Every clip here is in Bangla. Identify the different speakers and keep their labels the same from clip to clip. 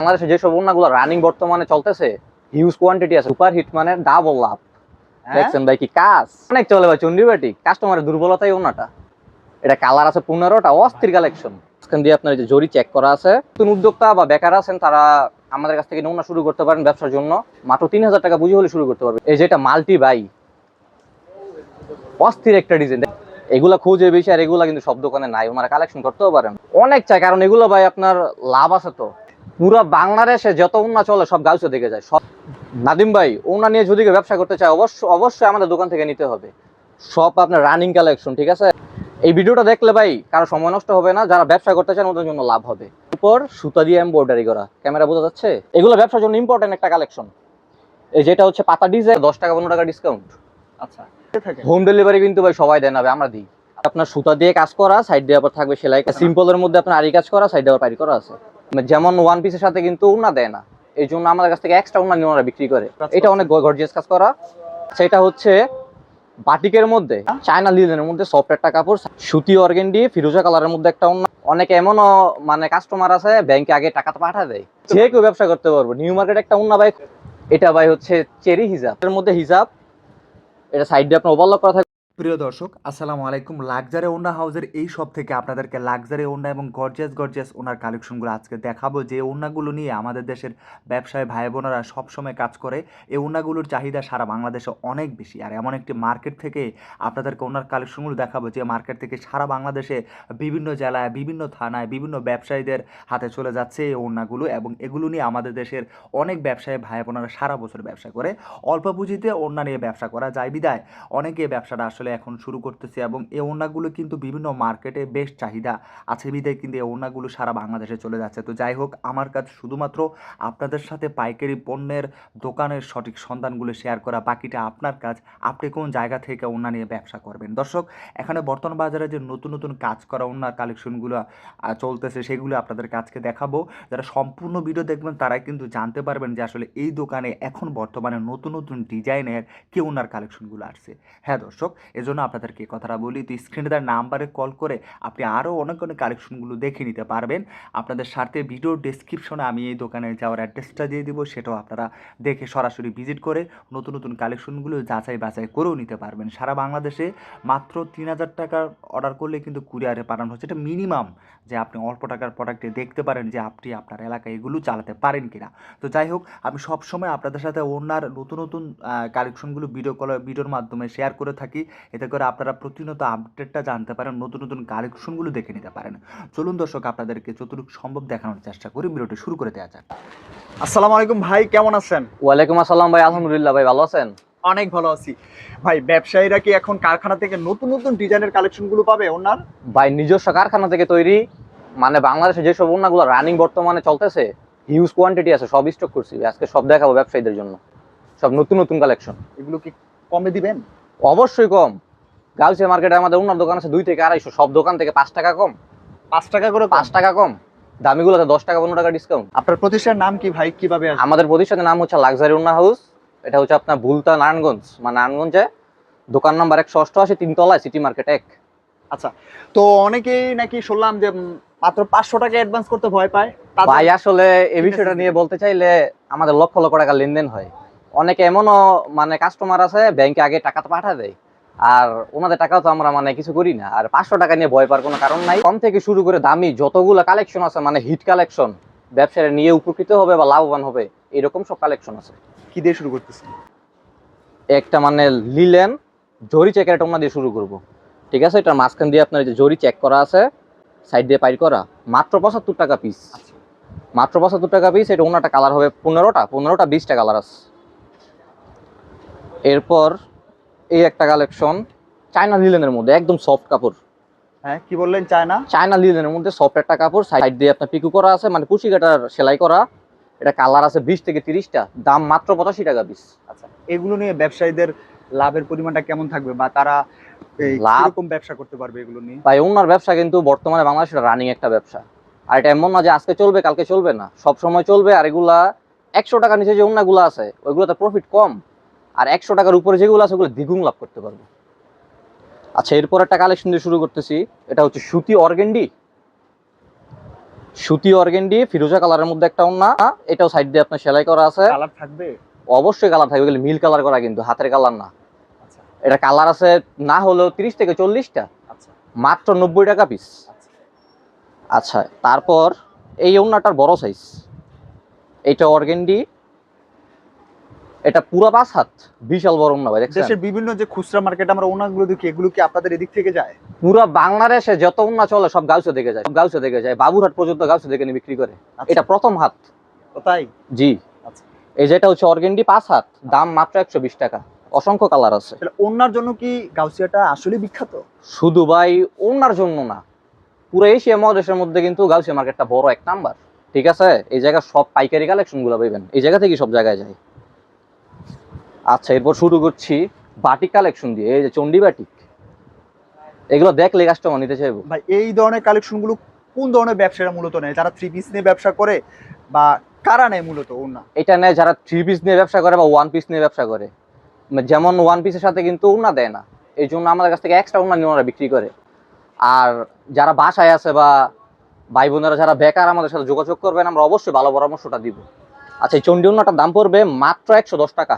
Speaker 1: বাংলাদেশে যেসব ওনাগুলো রানিং বর্তমানে চলতেছে হিউজ কোয়ান্টিটি আছে। সুপার হিট মানে ডাবল লাভ? দেখছেন ভাই কি কাজ? অনেক চলে ভাই চন্ডিবাটি কাস্টমারের দুর্বলতাই ওনাটা এটা কালার আছে পনেরোটা অস্থির কালেকশন এখান দিয়ে আপনার যে জরি চেক করা আছে। নতুন উদ্যোক্তা বা বেকার আছেন তারা আমাদের কাছ থেকে নমুনা শুরু করতে পারেন ব্যবসার জন্য। মাত্র তিন হাজার টাকা বুঝে হলে শুরু করতে পারবে। এই যে এটা মাল্টি বাই অস্থির একটা ডিজাইন এগুলা খুঁজে বেশি আর এগুলা কিন্তু সব দোকানে নাই। ওনারা কালেকশন করতেও পারেন। অনেক চাই কারণ এগুলো ভাই আপনার লাভ আছে তো। পুরো বাংলাদেশে যত উন্না চলে সব গাউসে দেখে যায়। সব নাদিম ভাই ওনা নিয়ে যদি ব্যবসা করতে চায় অবশ্যই অবশ্যই আমাদের দোকান থেকে নিতে হবে। সব আপনার রানিং কালেকশন ঠিক আছে? এই ভিডিওটা দেখলে ভাই কারও সময় নষ্ট হবে না। যারা ব্যবসা করতে চান ওদের জন্য লাভ হবে। উপর সুতা দিয়ে এমব্রয়ডারি করা। ক্যামেরা বোঝা যাচ্ছে? এগুলো ব্যবসার জন্য ইম্পর্টেন্ট একটা কালেকশন এই যেটা হচ্ছে পাতা ডিজাইন দশ টাকা পনেরো টাকা ডিসকাউন্ট
Speaker 2: আচ্ছা
Speaker 1: হোম ডেলিভারি কিন্তু ভাই সবাই দেন না আমরা দিই। আপনার সুতা দিয়ে কাজ করা সাইড দিয়ে আবার থাকবে সেলাই সিম্পলের মধ্যে আপনার আরি কাজ করা সাইড দিয়ে আবার পাইরি করা আছে। যেমন ওয়ান পিসের সাথে কিন্তু উন্না দেয় না। এই জন্য আমাদের কাছ থেকে এক্সট্রা উন্না নিয়ে বিক্রি করে।
Speaker 2: আচ্ছা,
Speaker 1: এটা অনেক গর্জিয়াস কাজ করা। সেটা হচ্ছে বাটিকের মধ্যে চায়না লিলেনের মধ্যে সফট একটা কাপড় সুতি অর্গেন্ডি ফিরোজা কালারের মধ্যে একটা উন্না অনেক এমনও মানে কাস্টমার আছে ব্যাংকে আগে টাকা তো পাঠা দেয়। যে কেউ ব্যবসা করতে পারব নিউ মার্কেট একটা উন্না ভাই এটা ভাই হচ্ছে চেরি হিজাব। এর মধ্যে হিজাব এটা সাইড দিয়ে আপনার ওভারলক করা থাকে
Speaker 3: প্রিয় দর্শক, আসসালামু আলাইকুম। লাক্সারি ওন্ডা হাউসের এই সব থেকে আপনাদেরকে লাক্সারি ওন্ডা এবং গর্জিয়াস গর্জিয়াস ওনার কালেকশনগুলো আজকে দেখাবো। যে ওন্নাগুলো নিয়ে আমাদের দেশের ব্যবসায়ী ভাই বোনেরা সবসময় কাজ করে, এই ওন্নাগুলোর চাহিদা সারা বাংলাদেশে অনেক বেশি। আর এমন একটি মার্কেট থেকে আপনাদেরকে ওনার কালেকশনগুলো দেখাবো, যে মার্কেট থেকে সারা বাংলাদেশে বিভিন্ন জেলায়, বিভিন্ন থানায়, বিভিন্ন ব্যবসায়ীদের হাতে চলে যাচ্ছে এই ওন্নাগুলো এবং এগুলো নিয়ে আমাদের দেশের অনেক ব্যবসায়ী ভাই বোনেরা সারা বছর ব্যবসা করে। অল্প পুঁজিতে ওন্না নিয়ে ব্যবসা করা যায়। বিদায় অনেকে ব্যবসাটা আসলে এখন শুরু করতেছে এবং এই ওড়নাগুলো কিন্তু বিভিন্ন মার্কেটে বেশ চাহিদা আছে। বিদায় কিন্তু এই ওড়নাগুলো সারা বাংলাদেশে চলে যাচ্ছে। তো যাই হোক, আমার কাজ শুধুমাত্র আপনাদের সাথে পাইকারি পণ্যের দোকানের সঠিক সন্ধানগুলো শেয়ার করা, বাকিটা আপনার কাজ। আপনি কোন জায়গা থেকে ওড়না নিয়ে ব্যবসা করবেন? দর্শক, এখানে বর্তমান বাজারে যে নতুন নতুন কাজ করা, ওড়নার কালেকশনগুলো চলতেছে, সেগুলো আপনাদের কাজকে দেখাবো। যারা সম্পূর্ণ ভিডিও দেখবেন, তারাই কিন্তু জানতে পারবেন যে আসলে এই দোকানে এখন বর্তমানে নতুন নতুন ডিজাইনের কি ওনার কালেকশনগুলো আসছে। হ্যাঁ দর্শক এজন্য আপনাদেরকে কথাটা বলি, তো স্ক্রিনে তার নাম্বারে কল করে আপনি আরও অনেক অনেক কালেকশনগুলো দেখে নিতে পারবেন। আপনাদের স্বার্থে ভিডিও ডেসক্রিপশনে আমি এই দোকানে যাওয়ার অ্যাড্রেসটা দিয়ে দিব, সেটাও আপনারা দেখে সরাসরি ভিজিট করে নতুন নতুন কালেকশনগুলো যাচাই বাছাই করেও নিতে পারবেন। সারা বাংলাদেশে মাত্র তিন হাজার টাকার অর্ডার করলে কিন্তু কুরিয়ারে পাঠানো হচ্ছে। এটা মিনিমাম যে আপনি অল্প টাকার প্রোডাক্টে দেখতে পারেন যে আপনি আপনার এলাকায় এগুলো চালাতে পারেন কিনা। তো যাই হোক, আমি সবসময় আপনাদের সাথে ওনার নতুন নতুন কালেকশনগুলো ভিডিও কল ভিডিওর মাধ্যমে শেয়ার করে থাকি। এতে করে আপনারা প্রতিনিয়ত আপডেটটা জানতে পারেন নতুন নতুন কালেকশনগুলো দেখে নিতে পারেন। চলুন দর্শক আপনাদেরকে যতটুকু সম্ভব দেখানোর চেষ্টা করি ভিডিওটি শুরু করে দেওয়া যাক।
Speaker 2: আসসালামু আলাইকুম ভাই কেমন আছেন?
Speaker 1: ওয়ালাইকুম আসসালাম ভাই আলহামদুলিল্লাহ ভাই ভালো আছেন?
Speaker 2: অনেক ভালো আছি। ভাই ব্যবসায়ীরা কি এখন কারখানা থেকে নতুন নতুন ডিজাইনের কালেকশনগুলো পাবে ওনার?
Speaker 1: ভাই নিজস্ব কারখানা থেকে তৈরি মানে বাংলাদেশে যেসব ওনাগুলো রানিং বর্তমানে চলতেছে হিউজ কোয়ান্টিটি আছে সব স্টক করছি। আজকে সব দেখাবো ব্যবসায়ীদের জন্য। সব নতুন নতুন কালেকশন।
Speaker 2: এগুলো কি কমে দিবেন?
Speaker 1: অবশ্যই কম। গাউসিয়া মার্কেটে আমাদের ওনার দোকান আছে দুই থেকে আড়াইশো। সব দোকান থেকে পাঁচ টাকা কম।
Speaker 2: পাঁচ টাকা করে
Speaker 1: পাঁচ টাকা কম। দামিগুলোতে দশ টাকা পনেরো টাকা ডিসকাউন্ট
Speaker 2: আপনার প্রতিষ্ঠানের নাম কি ভাই? কীভাবে
Speaker 1: আমাদের প্রতিষ্ঠানের নাম হচ্ছে লাক্সারি উন্না হাউস এটা হচ্ছে আপনার ভুলতা নারায়ণগঞ্জ। মানে নারায়ণগঞ্জে দোকান নাম্বার একশো অষ্টআশি তিনতলায় সিটি মার্কেট এক।
Speaker 2: আচ্ছা তো অনেকেই নাকি শুনলাম যে মাত্র পাঁচশো টাকা অ্যাডভান্স করতে ভয় পায়।
Speaker 1: ভাই আসলে এই বিষয়টা নিয়ে বলতে চাইলে আমাদের লক্ষ লক্ষ টাকা লেনদেন হয়। অনেকে এমনও মানে কাস্টমার আছে ব্যাংকে আগে টাকা তো পাঠা দেয়। আর ওনাদের টাকাও তো আমরা মানে কিছু করি না। আর পাঁচশো টাকা নিয়ে ভয় পাওয়ার কোনো কারণ নাই। কম থেকে শুরু করে দামি যতগুলো কালেকশন আছে মানে হিট কালেকশন ব্যবসায়ীরা নিয়ে উপকৃত হবে বা লাভবান হবে এরকম সব কালেকশন আছে।
Speaker 2: কি দিয়ে শুরু করতেছেন?
Speaker 1: একটা মানে লিলেন জরি চেকের একটা দিয়ে শুরু করব। ঠিক আছে? এটার মাঝখান দিয়ে আপনার যে জরি চেক করা আছে সাইড দিয়ে পাইর করা মাত্র পঁচাত্তর টাকা পিস মাত্র পঁচাত্তর টাকা পিস এটা ওনাটা কালার হবে পনেরোটা পনেরোটা বিশটা কালার আছে। এরপর এই একটা কালেকশন চায়না লিলেনের মধ্যে একদম সফট কাপড়।
Speaker 2: হ্যাঁ কি বললেন চায় না
Speaker 1: চায়না লিলেনের মধ্যে সফট একটা কাপড় সাইড দিয়ে আপনার পিকু করা আছে মানে কুচি কাটার সেলাই করা। এটা কালার আছে বিশ থেকে তিরিশটা দাম মাত্র পঁচাশি টাকা পিস
Speaker 2: আচ্ছা এগুলো নিয়ে ব্যবসায়ীদের লাভের পরিমাণটা কেমন থাকবে? বা তারা এই
Speaker 1: লাভ-
Speaker 2: কীরকম ব্যবসা করতে পারবে এগুলো নিয়ে?
Speaker 1: ভাই ওনার ব্যবসা কিন্তু বর্তমানে বাংলাদেশের রানিং একটা ব্যবসা। আর এটা এমন না যে আজকে চলবে কালকে চলবে না। সব সময় চলবে আর এগুলা একশো টাকার নিচে যে ওনাগুলো আছে ওইগুলোতে প্রফিট কম। আর একশো টাকার উপরে যেগুলো আছে ওগুলো দ্বিগুণ লাভ করতে পারবে। আচ্ছা এরপর একটা কালেকশন দিয়ে শুরু করতেছি। এটা হচ্ছে সুতি অর্গেন্ডি। সুতি অর্গেন্ডি ফিরোজা কালারের মধ্যে একটা ওন্না এটাও সাইড দিয়ে আপনার সেলাই করা আছে।
Speaker 2: কালার থাকবে?
Speaker 1: অবশ্যই কালার থাকবে মিল কালার করা কিন্তু হাতের কালার না।
Speaker 2: আচ্ছা।
Speaker 1: এটা কালার আছে না হলেও তিরিশ থেকে চল্লিশটা।
Speaker 2: আচ্ছা।
Speaker 1: মাত্র নব্বই টাকা পিস
Speaker 2: আচ্ছা।
Speaker 1: আচ্ছা তারপর এই ওন্নাটার বড় সাইজ এটা অর্গেন্ডি। এটা পুরো পাঁচ হাত বিশাল বড় ওন্না ভাই
Speaker 2: দেশের বিভিন্ন যে খুচরা মার্কেট আমরা ওনাগুলো দেখি এগুলো কি আপনাদের এদিক থেকে যায়?
Speaker 1: পুরো বাংলাদেশে যত উন্না চলে সব গাউসে দেখে যায় সব গাউসে দেখে যায়। বাবুরহাট পর্যন্ত গাউসে দেখে নিয়ে বিক্রি করে।
Speaker 2: আচ্ছা,
Speaker 1: এটা প্রথম হাত।
Speaker 2: তাই?
Speaker 1: জি।
Speaker 2: আচ্ছা।
Speaker 1: এই যেটা হচ্ছে অর্গেন্ডি পাঁচ হাত দাম মাত্র একশো বিশ টাকা। অসংখ্য কালার আছে।
Speaker 2: ওনার জন্য কি গাউসিয়াটা আসলে বিখ্যাত?
Speaker 1: শুধু ভাই ওনার জন্য না। পুরো এশিয়া মহাদেশের মধ্যে কিন্তু গাউসিয়া মার্কেটটা বড় এক নাম্বার। ঠিক আছে? এই জায়গা সব পাইকারি কালেকশনগুলো পাইবেন। এই জায়গা থেকে সব জায়গায় যায়। আচ্ছা এরপর শুরু করছি বাটিক কালেকশন দিয়ে এই যে চন্ডি বাটিক। এগুলো দেখলে কাস্টমার নিতে চাইব।
Speaker 2: ভাই এই ধরনের কালেকশনগুলো কোন ধরনের ব্যবসাটা মূলত নেয়? যারা থ্রি পিস নিয়ে ব্যবসা করে বা কারা নেয় মূলত ওনা
Speaker 1: এটা নেয় যারা থ্রি পিস নিয়ে ব্যবসা করে বা ওয়ান পিস নিয়ে ব্যবসা করে। মানে যেমন ওয়ান পিসের সাথে কিন্তু উন্না দেয় না এই জন্য আমাদের কাছ থেকে এক্সট্রা উন্না নিয়ে ওরা বিক্রি করে। আর যারা বাসায় আছে বা ভাই বোনেরা যারা বেকার আমাদের সাথে যোগাযোগ করবেন আমরা অবশ্যই ভালো পরামর্শটা দিব। আচ্ছা এই চন্ডী উন্নাটার দাম পড়বে মাত্র একশো দশ টাকা।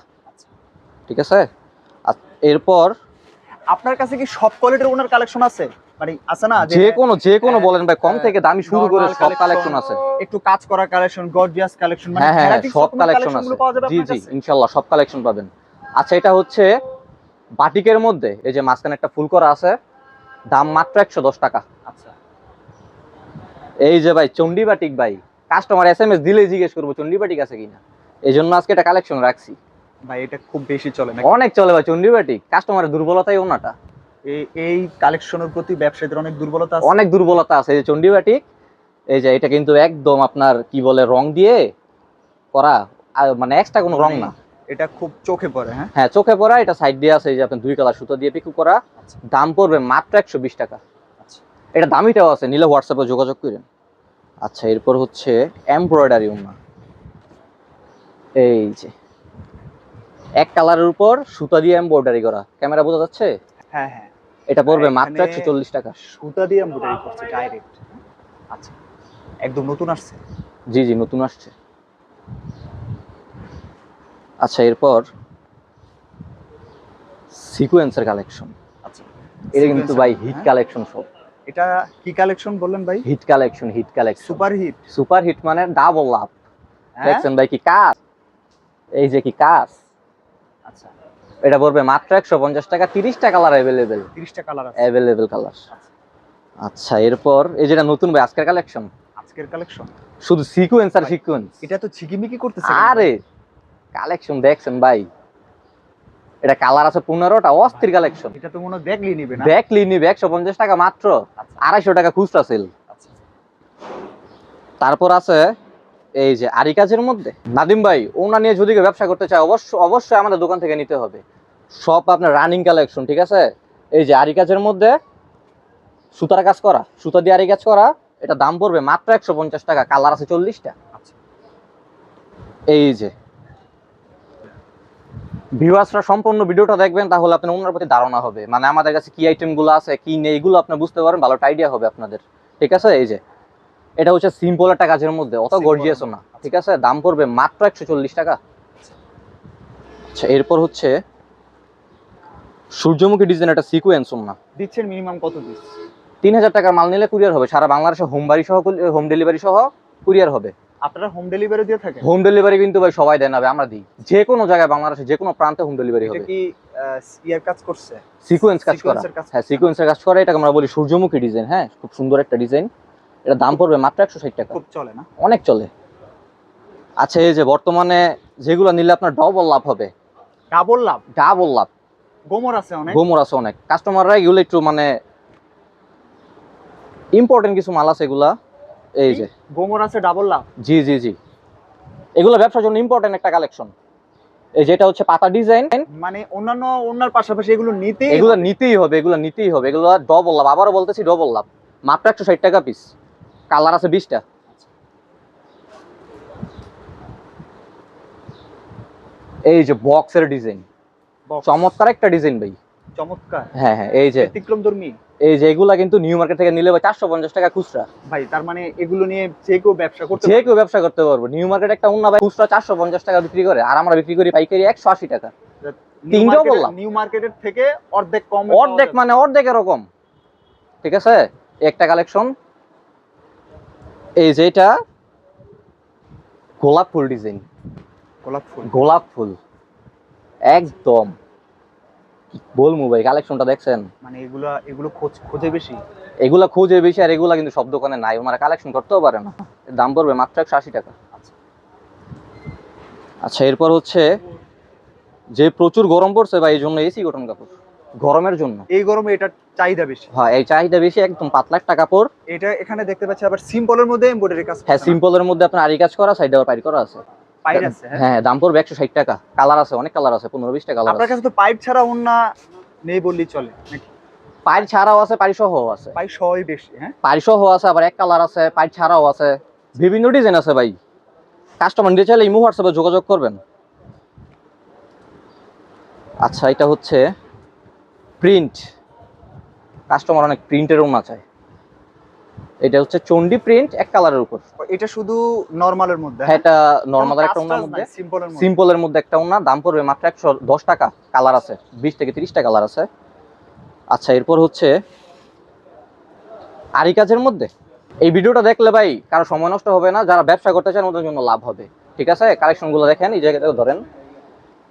Speaker 1: ঠিক আছে? আর এরপর
Speaker 2: আপনার কাছে কি সব কোয়ালিটির ওনার কালেকশন আছে? মানে আছে না
Speaker 1: যে কোনো যে কোনো
Speaker 2: হ্যাঁ,
Speaker 1: বলেন ভাই কম
Speaker 2: হ্যাঁ,
Speaker 1: থেকে দামি শুরু করে সব কালেকশন আছে।
Speaker 2: একটু কাজ করা কালেকশন গর্জিয়াস কালেকশন মানে
Speaker 1: হ্যাঁ হ্যাঁ সব কালেকশন আছে। জি জি
Speaker 2: কাছে?
Speaker 1: ইনশাল্লাহ সব কালেকশন পাবেন। আচ্ছা এটা হচ্ছে বাটিকের মধ্যে এই যে মাঝখানে একটা ফুল করা আছে দাম মাত্র একশো দশ টাকা।
Speaker 2: আচ্ছা।
Speaker 1: এই যে ভাই চন্ডী বাটিক ভাই কাস্টমার এস এম এস দিলেই জিজ্ঞেস করব চন্ডী বাটিক আছে কিনা? এই জন্য আজকে এটা কালেকশন রাখছি।
Speaker 2: ভাই এটা খুব বেশি চলে না
Speaker 1: অনেক চলে ভাই চন্ডী বাটিক কাস্টমারের দুর্বলতাই ওনাটা।
Speaker 2: এই এই কালেকশনের প্রতি ব্যবসায়ীদের অনেক দুর্বলতা আছে?
Speaker 1: অনেক দুর্বলতা আছে এই যে চন্ডী বাটিক এই যে এটা কিন্তু একদম আপনার কি বলে রং দিয়ে করা মানে এক্সট্রা কোনো রং না।
Speaker 2: এটা খুব চোখে পড়ে হ্যাঁ?
Speaker 1: হ্যাঁ চোখে পড়া এটা সাইড দিয়ে আছে এই যে আপনার দুই কালার সুতো দিয়ে পিকু করা
Speaker 2: আচ্ছা।
Speaker 1: দাম পড়বে মাত্র একশো বিশ টাকা।
Speaker 2: আচ্ছা।
Speaker 1: এটা দামিটাও আছে নিলে হোয়াটসঅ্যাপে যোগাযোগ করেন। আচ্ছা এরপর হচ্ছে এমব্রয়ডারি উন্না এই যে। এক কালারের উপর সুতা দিয়ে এমব্রয়ডারি করা। ক্যামেরা বোঝা যাচ্ছে?
Speaker 2: হ্যাঁ হ্যাঁ।
Speaker 1: এটা পড়বে মাত্র
Speaker 2: এখানে-
Speaker 1: একশো চল্লিশ টাকা।
Speaker 2: সুতা দিয়ে এমব্রয়ডারি করছে ডাইরেক্ট আচ্ছা। একদম নতুন আসছে?
Speaker 1: জি জি নতুন আসছে। আচ্ছা এরপর সিকুয়েন্সের কালেকশন
Speaker 2: আচ্ছা।
Speaker 1: এটা কিন্তু ভাই হিট
Speaker 2: হ্যাঁ?
Speaker 1: কালেকশন সব।
Speaker 2: এটা কি কালেকশন বললেন ভাই?
Speaker 1: Hit collection hit collection
Speaker 2: super hit
Speaker 1: super hit মানে ডাবল লাভ
Speaker 2: হ্যাঁ?
Speaker 1: দেখছেন ভাই কি কাজ? এই যে কি কাজ?
Speaker 2: আচ্ছা।
Speaker 1: এটা পড়বে মাত্র একশো পঞ্চাশ টাকা তিরিশটা কালার অ্যাভেলেবেল
Speaker 2: 30টা কালার আছে।
Speaker 1: অ্যাভেলেবেল কালার
Speaker 2: আচ্ছা।
Speaker 1: এরপর এই যেটা নতুন ভাই আজকের কালেকশন
Speaker 2: আজকের কালেকশন
Speaker 1: শুধু সিকুয়েন্স আর সিকুয়েন্স
Speaker 2: এটা তো ঝিকিমিকি করতেছে
Speaker 1: আরে কালেকশন দেখছেন ভাই? এটা কালার আছে পনেরোটা অস্থির কালেকশন
Speaker 2: এটা তো মনে দেখলি নিবে না?
Speaker 1: দেখলি নিবে একশো পঞ্চাশ টাকা মাত্র।
Speaker 2: আচ্ছা।
Speaker 1: আড়াইশো টাকা খুচরা সেল
Speaker 2: আচ্ছা।
Speaker 1: তারপর আছে এই যে আরি কাজের মধ্যে? নাদিম ভাই ওনা নিয়ে যদি ব্যবসা করতে চায় অবশ্যই অবশ্যই আমাদের দোকান থেকে নিতে হবে। সব আপনার রানিং কালেকশন ঠিক আছে? এই যে আরি কাজের মধ্যে সুতার কাজ করা সুতা দিয়ে আরি কাজ করা এটা দাম পড়বে মাত্র একশো পঞ্চাশ টাকা কালার আছে চল্লিশটা।
Speaker 2: আচ্ছা।
Speaker 1: এই যে ভিউয়ার্সরা সম্পূর্ণ ভিডিওটা দেখবেন তাহলে আপনার ওনার প্রতি ধারণা হবে। মানে আমাদের কাছে কি আইটেমগুলো আছে কি নেই এগুলো আপনি বুঝতে পারেন ভালো আইডিয়া হবে আপনাদের। ঠিক আছে? এই যে এটা হচ্ছে সিম্পল একটা কাজের মধ্যে অত গর্জিয়াসও না। ঠিক আছে? দাম পড়বে মাত্র একশো চল্লিশ টাকা। আচ্ছা এরপর হচ্ছে সূর্যমুখী ডিজাইন একটা সিকুয়েন্স না।
Speaker 2: দিচ্ছেন মিনিমাম কত পিস
Speaker 1: তিন হাজার টাকার মাল নিলে কুরিয়ার হবে সারা বাংলাদেশে হোম বাড়ি সহ হোম ডেলিভারি সহ কুরিয়ার হবে।
Speaker 2: আপনারা হোম ডেলিভারি দিয়ে থাকেন?
Speaker 1: হোম ডেলিভারি কিন্তু ভাই সবাই দেয় না ভাই, আমরা দিই। যে কোনো জায়গায় বাংলাদেশে যে কোনো প্রান্তে হোম ডেলিভারি হবে।
Speaker 2: কি ইয়ার কাজ করছে?
Speaker 1: সিকোয়েন্স কাজ করা। হ্যাঁ। সিকোয়েন্সের কাজ করা এটাকে আমরা বলি সূর্যমুখী ডিজাইন হ্যাঁ? খুব সুন্দর একটা ডিজাইন এটা দাম পড়বে মাত্র একশো ষাট টাকা।
Speaker 2: খুব চলে না?
Speaker 1: অনেক চলে। আচ্ছা এই যে বর্তমানে যেগুলো নিলে আপনার ডবল লাভ হবে।
Speaker 2: ডাবল লাভ
Speaker 1: ডাবল লাভ
Speaker 2: গোমর আছে অনেক?
Speaker 1: গোমর আছে অনেক। কাস্টমাররা এগুলো একটু মানে ইম্পর্টেন্ট কিছু মাল আছে এগুলা। এই যে।
Speaker 2: গোমর আছে ডাবল লাভ
Speaker 1: জি জি জি। এগুলো ব্যবসার জন্য ইম্পর্টেন্ট একটা কালেকশন এই যেটা হচ্ছে পাতা ডিজাইন
Speaker 2: মানে অন্যান্য অন্যার পাশাপাশি এগুলো নিতে
Speaker 1: এগুলো নিতেই হবে এগুলো নিতেই হবে। এগুলো ডবল লাভ আবারও বলতেছি ডবল লাভ মাত্র একশো ষাট টাকা পিস কালার আছে বিশটা। এই যে বক্সের ডিজাইন। চমৎকার একটা ডিজাইন ভাই।
Speaker 2: চমৎকার।
Speaker 1: হ্যাঁ হ্যাঁ এই যে।
Speaker 2: ব্যতিক্রম
Speaker 1: এই যে এগুলা কিন্তু নিউ মার্কেট থেকে নিলে ভাই চারশো পঞ্চাশ টাকা খুচরা।
Speaker 2: ভাই তার মানে এগুলো নিয়ে যে কেউ ব্যবসা করতে
Speaker 1: যে কেউ ব্যবসা করতে পারব। নিউ মার্কেট একটা ভাই খুচরা চারশো পঞ্চাশ টাকা বিক্রি করে। আর আমরা বিক্রি করি পাইকারি একশো আশি টাকা। তিনটেও বললাম।
Speaker 2: নিউ মার্কেটের থেকে অর্ধেক কম
Speaker 1: অর্ধেক মানে অর্ধেক এরকম ঠিক আছে? একটা কালেকশন এই যেটা গোলাপ ফুল ডিজাইন।
Speaker 2: গোলাপ ফুল।
Speaker 1: গোলাপ ফুল। একদম। বলব ভাই কালেকশনটা দেখছেন?
Speaker 2: মানে এগুলা এগুলো খোঁজ খোঁজে বেশি?
Speaker 1: এগুলা খুঁজে বেশি আর এগুলা কিন্তু সব দোকানে নাই। ওনারা কালেকশন করতেও পারে না। এর দাম পড়বে মাত্র একশো আশি টাকা। আচ্ছা। এরপর হচ্ছে যে প্রচুর গরম পড়ছে ভাই এই জন্য এসি গঠন কাপড়। গরমের জন্য।
Speaker 2: এই গরমে এটার চাহিদা বেশি।
Speaker 1: হ্যাঁ এই চাহিদা বেশি একদম পাতলা একটা কাপড়
Speaker 2: এটা এখানে দেখতে পাচ্ছি আবার সিম্পলের মধ্যে এমব্রয়ডারি কাজ
Speaker 1: হ্যাঁ সিম্পলের মধ্যে আপনার আরি কাজ করা সাইডে আবার পাইর করা আছে।
Speaker 2: পাইপ আছে হ্যাঁ?
Speaker 1: হ্যাঁ দাম পড়বে একশো ষাট টাকা। কালার আছে অনেক কালার আছে পনেরো বিশটা কালার
Speaker 2: আপনার কাছে তো পাইপ ছাড়া অন্য নেই বললেই চলে নাকি?
Speaker 1: ছাড়াও আছে পাইর সহ আছে।
Speaker 2: পাইপ সবই বেশি হ্যাঁ?
Speaker 1: পাইর সহ আছে আবার এক কালার আছে পাইর ছাড়াও আছে। বিভিন্ন ডিজাইন আছে ভাই। কাস্টমার নিতে চাইলে ইমো হোয়াটসঅ্যাপে যোগাযোগ করবেন। আচ্ছা এটা হচ্ছে প্রিন্ট কাস্টমার অনেক প্রিন্টের ওনা চায়। এটা হচ্ছে চন্ডি প্রিন্ট এক কালারের উপর।
Speaker 2: এটা শুধু নরমালের মধ্যে
Speaker 1: হ্যাঁ? এটা নর্মাল একটা ওনার মধ্যে।
Speaker 2: সিম্পলের মধ্যে।
Speaker 1: সিম্পলের মধ্যে একটা ওনা দাম পড়বে মাত্র একশো দশ টাকা। কালার আছে বিশ থেকে তিরিশটা কালার আছে। আচ্ছা এরপর হচ্ছে আরি কাজের মধ্যে। এই ভিডিওটা দেখলে ভাই কারও সময় নষ্ট হবে না যারা ব্যবসা করতে চান ওদের জন্য লাভ হবে। ঠিক আছে? কালেকশনগুলো দেখেন এই জায়গাটা ধরেন।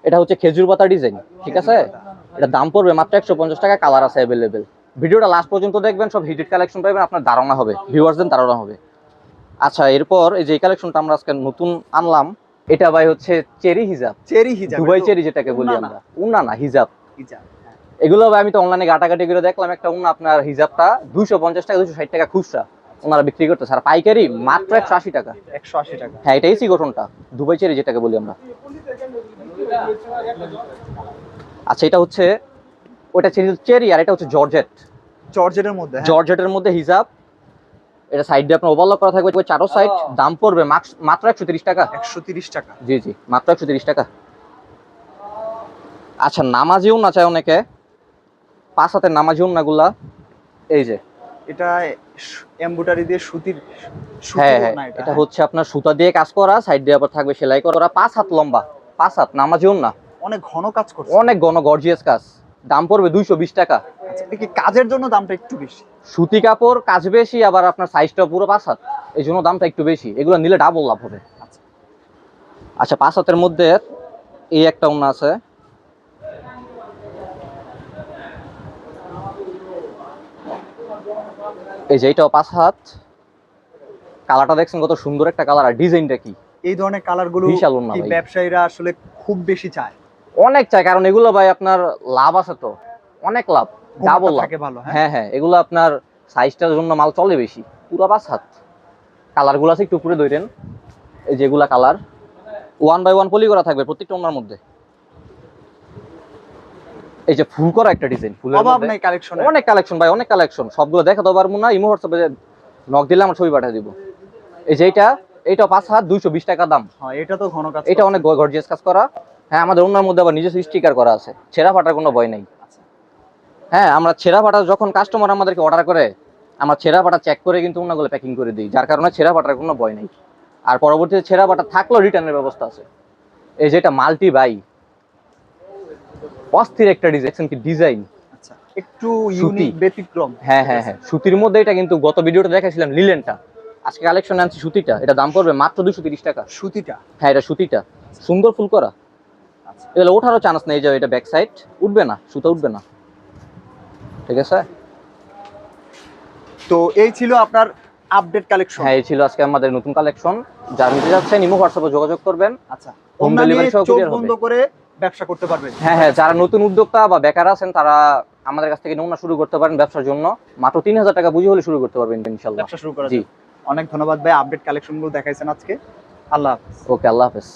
Speaker 1: এটা হচ্ছে খেজুর পাতা ডিজাইন ঠিক আছে? এটা দাম পড়বে মাত্র একশো পঞ্চাশ টাকা কালার আছে অ্যাভেলেবেল ভিডিওটা লাস্ট পর্যন্ত দেখবেন সব হিটেড কালেকশন পাবেন আপনার ধারণা হবে ভিউয়ার্সদের ধারণা হবে। আচ্ছা এরপর এই যে কালেকশনটা আমরা আজকে নতুন আনলাম এটা ভাই হচ্ছে চেরি হিজাব।
Speaker 2: চেরি হিজাব
Speaker 1: দুবাই চেরি যেটাকে বলি। আমরা। উন্না না হিজাব
Speaker 2: হিজাব
Speaker 1: এগুলো ভাই আমি তো অনলাইনে ঘাটাঘাটি করে দেখলাম একটা উন্না আপনার হিজাবটা দুশো পঞ্চাশ টাকা দুশো ষাট টাকা খুচরা। ওনারা বিক্রি করতে আর পাইকারি মাত্র একশো আশি টাকা।
Speaker 2: একশো আশি টাকা।
Speaker 1: হ্যাঁ এটা এসি গঠনটা। দুবাই চেরি যেটাকে বলি আমরা। আচ্ছা এটা হচ্ছে ওটা চেরি আর এটা হচ্ছে জর্জেট।
Speaker 2: জর্জেটের মধ্যে হ্যাঁ।
Speaker 1: জর্জেটের মধ্যে হিজাব। এটা সাইড দিয়ে আপনার ওভারলক করা থাকবে চারো সাইড দাম পড়বে মাত্র একশো তিরিশ টাকা।
Speaker 2: একশো তিরিশ টাকা।
Speaker 1: জি জি মাত্র একশো তিরিশ টাকা। আচ্ছা নামাজিও না চায় অনেকে? পাঁচ হাতের নামাজিও নাগুলা এই যে।
Speaker 2: এটা এমব্রয়ডারি দিয়ে সুতির
Speaker 1: হ্যাঁ হ্যাঁ এটা হচ্ছে আপনার সুতা দিয়ে কাজ করা সাইড দিয়ে আবার থাকবে সেলাই করা। পাঁচ হাত লম্বা পাঁচ হাত নামাজিও না।
Speaker 2: অনেক ঘন কাজ করছে।
Speaker 1: অনেক ঘন গর্জিয়াস কাজ। দাম পড়বে দুইশো বিশ টাকা।
Speaker 2: আচ্ছা, কি কাজের জন্য দামটা একটু বেশি।
Speaker 1: সুতি কাপড় কাজ বেশি আবার আপনার সাইজটা পুরো পাঁচ হাত। এই জন্য দামটা একটু বেশি। এগুলো নিলে ডাবল লাভ হবে। আচ্ছা। পাঁচ হাতের মধ্যে এই একটা ওনা আছে। এই যে এইটাও পাঁচ হাত। কালারটা দেখছেন কত সুন্দর একটা কালার। আর ডিজাইনটা কি?
Speaker 2: এই ধরনের কালারগুলো
Speaker 1: বিশাল
Speaker 2: ব্যবসায়ীরা আসলে খুব বেশি চায়।
Speaker 1: অনেক চাই কারণ এগুলো ভাই আপনার লাভ আছে তো। অনেক লাভ ডাবল লাভ।
Speaker 2: হ্যাঁ।
Speaker 1: হ্যাঁ হ্যাঁ এগুলো আপনার সাইজটার জন্য মাল চলে বেশি। পুরো পাঁচ হাত। কালারগুলো আছে একটু উপরে ধরেন। এই যেগুলা colour one by one poly করা থাকবে প্রত্যেকটা ওনার মধ্যে। এই যে ফুল করা একটা ডিজাইন ফুলের
Speaker 2: অভাব নেই কালেকশন
Speaker 1: অনেক কালেকশন ভাই অনেক কালেকশন সবগুলো দেখাতে পারব না ইমো হোয়াটসঅ্যাপে নক দিলে আমার ছবি পাঠিয়ে দিব। এই যে এইটা এইটা পাঁচ হাত দুইশো বিশ টাকা দাম।
Speaker 2: হ্যাঁ এটা তো ঘন কাজ
Speaker 1: এটা অনেক গর্জিয়াস কাজ করা। হ্যাঁ আমাদের ওনার মধ্যে আবার নিজস্ব স্টিকার করা আছে। ছেঁড়া ফাটার কোনো ভয় নেই। হ্যাঁ আমরা ছেঁড়া ফাটা যখন কাস্টমার আমাদেরকে অর্ডার করে আমরা ছেঁড়া ফাটা চেক করে কিন্তু ওনাগুলো প্যাকিং করে দিই। যার কারণে ছেঁড়া ফাটার কোনো ভয় নেই। আর পরবর্তীতে ছেঁড়া ফাটা থাকলেও রিটার্নের ব্যবস্থা আছে। এই যে এটা মাল্টি বাই অস্থির একটা ডিজাইন কি ডিজাইন
Speaker 2: আচ্ছা একটু ইউনিক ব্যতিক্রম।
Speaker 1: হ্যাঁ হ্যাঁ হ্যাঁ। সুতির মধ্যে এটা কিন্তু গত ভিডিওটা দেখাছিলাম লিলেনটা আজকে কালেকশন আনছি সুতিটা। এটা দাম পড়বে মাত্র দুশো তিরিশ টাকা।
Speaker 2: সুতিটা?
Speaker 1: হ্যাঁ এটা সুতিটা। সুন্দর ফুল করা। এগুলো ওঠারও চান্স নেই যে এটা ব্যাক সাইড উঠবে না সুতা উঠবে না। ঠিক আছে?
Speaker 2: তো এই ছিল আপনার আপডেট কালেকশন
Speaker 1: হ্যাঁ এই ছিল আজকে আমাদের নতুন কালেকশন যারা নিতে যাচ্ছেন ইমো হোয়াটসঅ্যাপে যোগাযোগ করবেন।
Speaker 2: আচ্ছা
Speaker 1: delivery
Speaker 2: নিয়ে
Speaker 1: সহ
Speaker 2: চোখ
Speaker 1: হবে।
Speaker 2: বন্ধ করে ব্যবসা করতে পারবেন।
Speaker 1: হ্যাঁ হ্যাঁ যারা নতুন উদ্যোক্তা বা বেকার আছেন তারা আমাদের কাছ থেকে নমুনা শুরু করতে পারেন ব্যবসার জন্য। মাত্র তিন হাজার টাকা বুঝে হলে শুরু করতে পারবেন ইনশাল্লাহ।
Speaker 2: ব্যবসা শুরু করা
Speaker 1: জি।
Speaker 2: অনেক ধন্যবাদ ভাই আপডেট কালেকশনগুলো দেখাইছেন আজকে। আল্লাহ হাফেজ।
Speaker 1: ওকে আল্লাহ হাফেজ।